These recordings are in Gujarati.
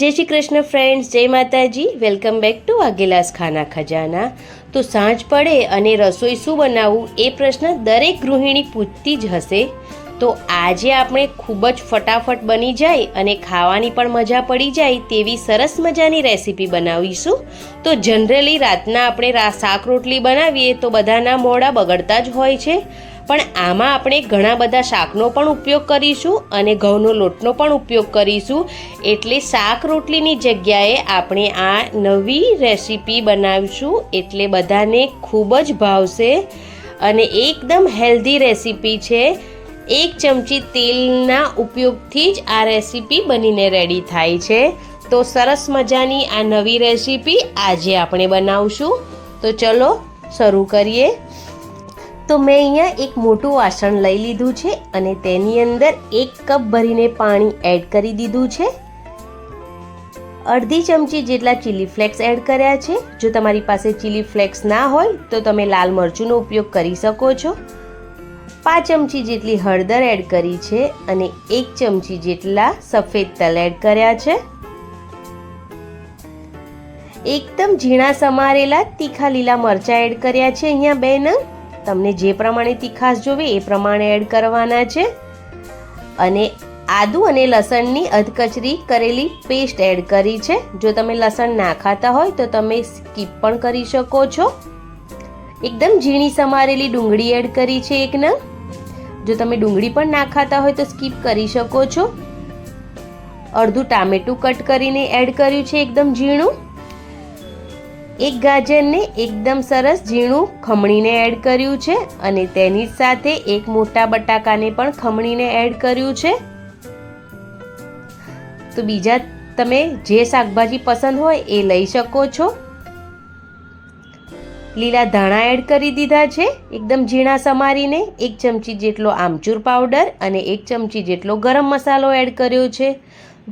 જય શ્રી કૃષ્ણ ફ્રેન્ડ્સ જય માતાજી. વેલકમ બેક ટુ વાઘેલાસ ખાના ખજાના. તો સાંજ પડે અને રસોઈ શું બનાવવું એ પ્રશ્ન દરેક ગૃહિણી પૂછતી જ હશે. તો આજે આપણે ખૂબ જ ફટાફટ બની જાય અને ખાવાની પણ મજા પડી જાય તેવી સરસ મજાની રેસીપી બનાવીશું. તો જનરલી રાતના આપણે શાક રોટલી બનાવીએ તો બધાના મોડા બગડતા જ હોય છે. પણ આમાં આપણે ઘણા બધા શાકનો પણ ઉપયોગ કરીશું અને ઘઉંનો લોટનો પણ ઉપયોગ કરીશું. એટલે શાક રોટલીની જગ્યાએ આપણે આ નવી રેસીપી બનાવીશું. એટલે બધાને ખૂબ જ ભાવશે અને એકદમ હેલ્ધી રેસીપી છે. એક ચમચી તેલના ઉપયોગથી જ આ રેસીપી બનીને રેડી થાય છે. તો સરસ મજાની આ નવી રેસીપી આજે આપણે બનાવશું. તો ચલો શરૂ કરીએ. તો મેં અહીંયા એક મોટું વાસણ લઈ લીધું છે અને તેની અંદર એક કપ ભરીને પાણી એડ કરી દીધું છે. અડધી ચમચી જેટલા ચીલી ફ્લેક્સ એડ કર્યા છે. જો તમારી પાસે ચીલી ફ્લેક્સ ના હોય તો તમે લાલ મરચુંનો ઉપયોગ કરી શકો છો. પાંચ ચમચી જેટલી હળદર એડ કરી છે અને એક ચમચી જેટલા સફેદ તલ એડ કર્યા છે. એકદમ ઝીણા સમારેલા તીખા લીલા મરચાં એડ કર્યા છે અહીંયા બે નંગ તમને જે પ્રમાણે તીખાશ જોવે એ પ્રમાણે એડ કરવાના છે. અને આદુ અને લસણની અધકચરી કરેલી પેસ્ટ એડ કરી છે. જો તમે લસણ ના ખાતા હોય તો તમે સ્કીપ પણ કરી શકો છો. એકદમ ઝીણી સમારેલી ડુંગળી એડ કરી છે એક નંગ. જો તમે ડુંગળી પણ ના ખાતા હોય તો સ્કીપ કરી શકો છો. અડધું ટામેટું કટ કરીને એડ કર્યું છે એકદમ ઝીણું. એક ગાજરને એકદમ સરસ ઝીણું ખમણીને એડ કર્યું છે અને તેની સાથે એક મોટા બટાકાને પણ ખમણીને એડ કર્યું છે. તો બીજા તમે જે શાકભાજી પસંદ હોય એ લઈ શકો છો. લીલા ધાણા એડ કરી દીધા છે, એકદમ ઝીણા સમારીને એક ચમચી જેટલો આમચૂર પાવડર અને એક ચમચી જેટલો ગરમ મસાલો એડ કર્યો છે.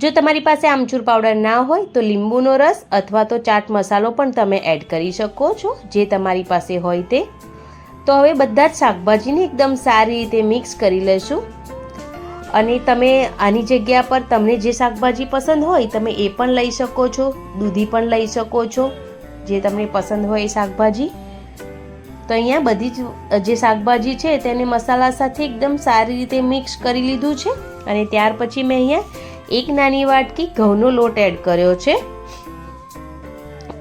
જો તમારી પાસે આમચૂર પાવડર ના હોય, તો લીંબુનો રસ અથવા તો ચાટ મસાલો પણ તમે એડ કરી શકો છો, જે તમારી પાસે હોય તે. તો હવે બધા જ શાકભાજીને એકદમ સારી રીતે મિક્સ કરી લેશું. અને તમે આની જગ્યા પર તમને જે શાકભાજી પસંદ હોય, તમે એ પણ લઈ શકો છો, દૂધી પણ લઈ શકો છો, જે તમને પસંદ હોય એ શાકભાજી. તો અહીંયા બધી જ, જે શાકભાજી છે, તેને મસાલા સાથે એકદમ સારી રીતે મિક્સ કરી લીધું છે. અને ત્યાર પછી મેં અહીંયા એક નાની વાટકી ઘઉંનો લોટ એડ કર્યો છે.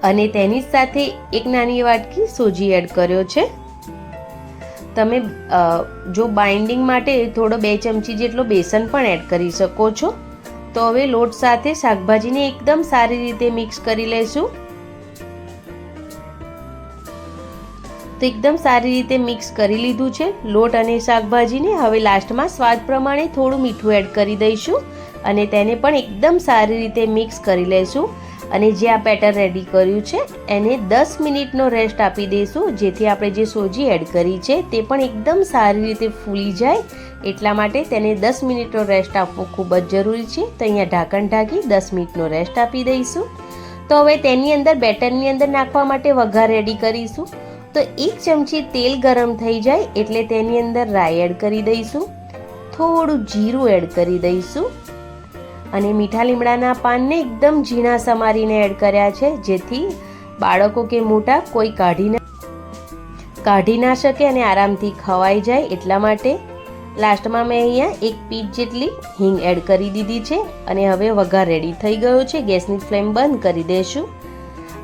અને તેની સાથે એક નાની વાટકી સોજી એડ કર્યો છે. તમે જો બાઇન્ડિંગ માટે થોડો બે ચમચી જેટલો બેસન પણ એડ કરી શકો છો. તો હવે લોટ સાથે શાકભાજીને એકદમ સારી રીતે મિક્સ કરી લઈશું તો એકદમ સારી રીતે મિક્સ કરી લીધું છે. લોટ અને શાકભાજીને હવે લાસ્ટમાં સ્વાદ પ્રમાણે થોડું મીઠું એડ કરી દઈશું. અને તેને પણ એકદમ સારી રીતે મિક્સ કરી લઈશું અને જે આ બેટર રેડી કર્યું છે, એને દસ મિનિટનો રેસ્ટ આપી દઈશું જેથી આપણે જે સોજી એડ કરી છે, તે પણ એકદમ સારી રીતે ફૂલી જાય. એટલા માટે તેને દસ મિનિટનો રેસ્ટ આપવો ખૂબ જ જરૂરી છે. તો અહીંયા ઢાંકણ ઢાંકી દસ મિનિટનો રેસ્ટ આપી દઈશું. તો હવે તેની અંદર, બેટરની અંદર નાખવા માટે વઘાર રેડી કરીશું. તો એક ચમચી તેલ ગરમ થઈ જાય, એટલે તેની અંદર રાઈ એડ કરી દઈશું. થોડું જીરું એડ કરી દઈશું. અને મીઠા લીમડાના પાનને એકદમ ઝીણા સમારીને એડ કર્યા છે, જેથી બાળકો કે મોટા કોઈ કાઢી ના કાઢી ના શકે અને આરામથી ખવાઈ જાય એટલા માટે લાસ્ટમાં મેં અહીંયા એક પીચ જેટલી હિંગ એડ કરી દીધી છે અને હવે વઘાર રેડી થઈ ગયો છે. ગેસની ફ્લેમ બંધ કરી દઈશું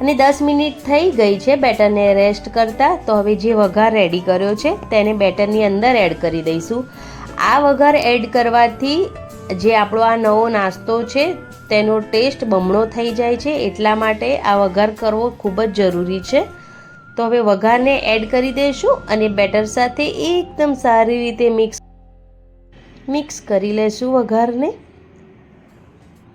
અને દસ મિનિટ થઈ ગઈ છે બેટરને રેસ્ટ કરતાં, તો હવે જે વઘાર રેડી કર્યો છે તેને બેટરની અંદર એડ કરી દઈશું. આ વઘાર એડ કરવાથી જે આપણો આ નવો નાસ્તો છે, તેનો ટેસ્ટ બમણો થઈ જાય છે, એટલા માટે આ વઘાર કરવો ખૂબ જ જરૂરી છે. તો હવે વઘારને એડ કરી દઈશું અને બેટર સાથે એકદમ સારી રીતે મિક્સ મિક્સ કરી લઈશું વઘારને.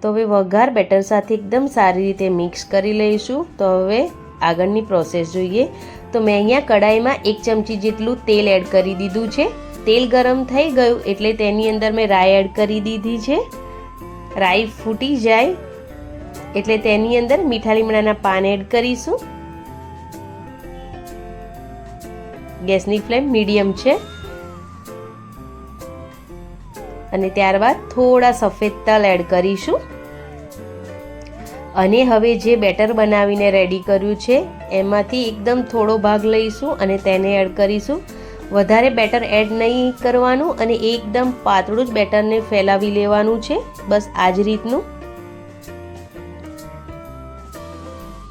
તો હવે વઘાર બેટર સાથે એકદમ સારી રીતે મિક્સ કરી લઈશું. તો હવે આગળની પ્રોસેસ જોઈએ. તો મેં અહીંયા કડાઈમાં એક ચમચી જેટલું તેલ એડ કરી દીધું છે. તેલ ગરમ થઈ ગયું એટલે તેની અંદર મેં રાઈ એડ કરી દીધી છે. રાઈ ફૂટી જાય એટલે તેની અંદર મીઠા લીમડાના પાન એડ કરીશું. ગેસની ફ્લેમ મીડિયમ છે. અને ત્યારબાદ થોડા સફેદ તલ એડ કરીશું. અને હવે જે બેટર બનાવીને રેડી કર્યું છે, એમાંથી એકદમ થોડો ભાગ લઈશું અને તેને એડ કરીશું. વધારે બેટર એડ નહીં કરવાનું અને એકદમ પાતળું જ બેટરને ફેલાવી લેવાનું છે. બસ આ જ રીતનું.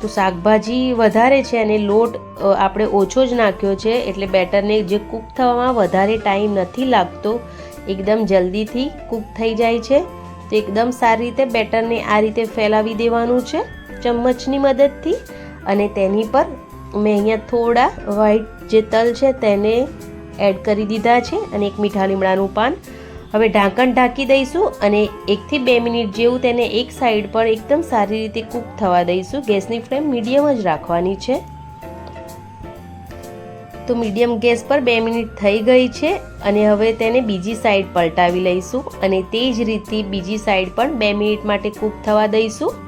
તો શાકભાજી વધારે છે અને લોટ આપણે ઓછો જ નાખ્યો છે એટલે બેટરને જે કૂક થવામાં વધારે ટાઈમ નથી લાગતો, એકદમ જલ્દીથી કૂક થઈ જાય છે. તો એકદમ સારી રીતે બેટરને આ રીતે ફેલાવી દેવાનું છે ચમચની મદદથી. અને તેની પર મેં અહીંયા થોડા વ્હાઈટ જે તલ છે તેને એડ કરી દીધા છે અને એક મીઠા લીમડાનું પાન હવે ઢાંકણ ઢાંકી દઈશું અને એકથી બે મિનિટ જેવું તેને એક સાઈડ પર એકદમ સારી રીતે કૂક થવા દઈશું. ગેસની ફ્લેમ મીડિયમ જ રાખવાની છે. તો મીડિયમ ગેસ પર બે મિનિટ થઈ ગઈ છે અને હવે તેને બીજી સાઈડ પલટાવી લઈશું અને તે જ રીતે બીજી સાઈડ પણ બે મિનિટ માટે કૂક થવા દઈશું.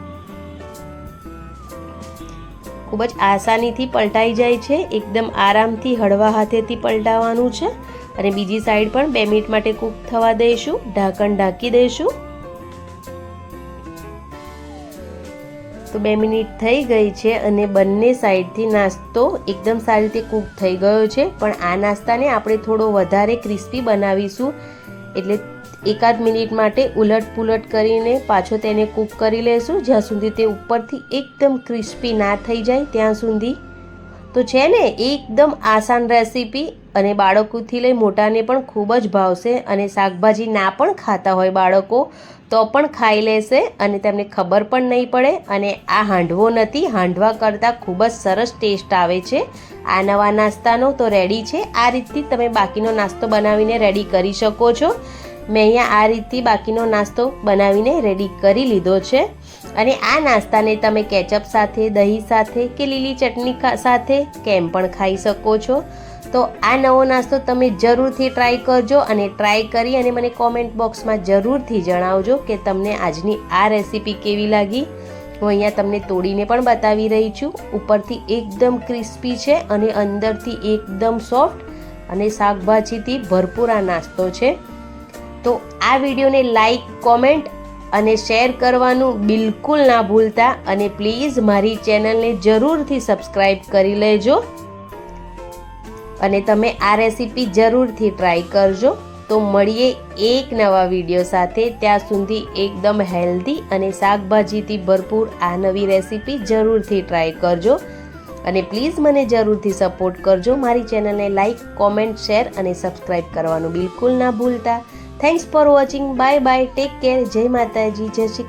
ખૂબ જ આસાનીથી પલટાઈ જાય છે. એકદમ આરામથી હળવા હાથેથી પલટાવવાનું છે. અને બીજી સાઈડ પણ બે મિનિટ માટે કૂક થવા દઈશું. ઢાંકણ ઢાંકી દઈશું. તો બે મિનિટ થઈ ગઈ છે અને બંને સાઈડથી નાસ્તો એકદમ સારી રીતે કૂક થઈ ગયો છે. પણ આ નાસ્તાને આપણે થોડો વધારે ક્રિસ્પી બનાવીશું. એટલે એકાદ મિનિટ માટે ઉલટ પુલટ કરીને પાછો તેને કૂક કરી લેશું. જ્યાં સુધી તે ઉપરથી એકદમ ક્રિસ્પી ના થઈ જાય ત્યાં સુધી. તો છે ને, એકદમ આસાન રેસીપી અને બાળકોથી લઈ મોટાને પણ ખૂબ જ ભાવશે અને શાકભાજી ના પણ ખાતા હોય બાળકો, તો પણ ખાઈ લેશે અને તેમને ખબર પણ નહીં પડે અને આ હાંડવો નથી. હાંડવા કરતાં ખૂબ જ સરસ ટેસ્ટ આવે છે. આ નવા નાસ્તાનો તો રેડી છે. આ રીતથી તમે બાકીનો નાસ્તો બનાવીને રેડી કરી શકો છો. મેં અહીંયા આ રીતથી બાકીનો નાસ્તો બનાવીને રેડી કરી લીધો છે. અને આ નાસ્તાને તમે કેચઅપ સાથે, દહીં સાથે કે લીલી ચટણી સાથે કેમ પણ ખાઈ શકો છો. તો આ નવો નાસ્તો તમે જરૂરથી ટ્રાય કરજો અને ટ્રાય કરી અને મને કોમેન્ટ બોક્સમાં જરૂરથી જણાવજો કે તમને આજની આ રેસીપી કેવી લાગી. હું અહીંયા તમને તોડીને પણ બતાવી રહી છું. ઉપરથી એકદમ ક્રિસ્પી છે અને અંદરથી એકદમ સોફ્ટ અને શાકભાજીથી ભરપૂર આ નાસ્તો છે. તો આ વિડીયોને લાઈક, કોમેન્ટ અને શેર કરવાનું બિલકુલ ના ભૂલતા અને પ્લીઝ મારી ચેનલને જરૂરથી સબસ્ક્રાઈબ કરી લેજો. અને તમે આ રેસીપી જરૂરથી ટ્રાય કરજો. તો મળીએ એક નવા વીડિયો સાથે. ત્યાં સુધી એકદમ હેલ્ધી અને શાકભાજીથી ભરપૂર આ નવી રેસીપી જરૂરથી ટ્રાય કરજો. અને પ્લીઝ મને જરૂરથી સપોર્ટ કરજો. મારી ચેનલને લાઇક કોમેન્ટ, શેર અને સબસ્ક્રાઈબ કરવાનું બિલકુલ ના ભૂલતા. Thanks for watching bye bye take care જય માતાજી જય શ્રી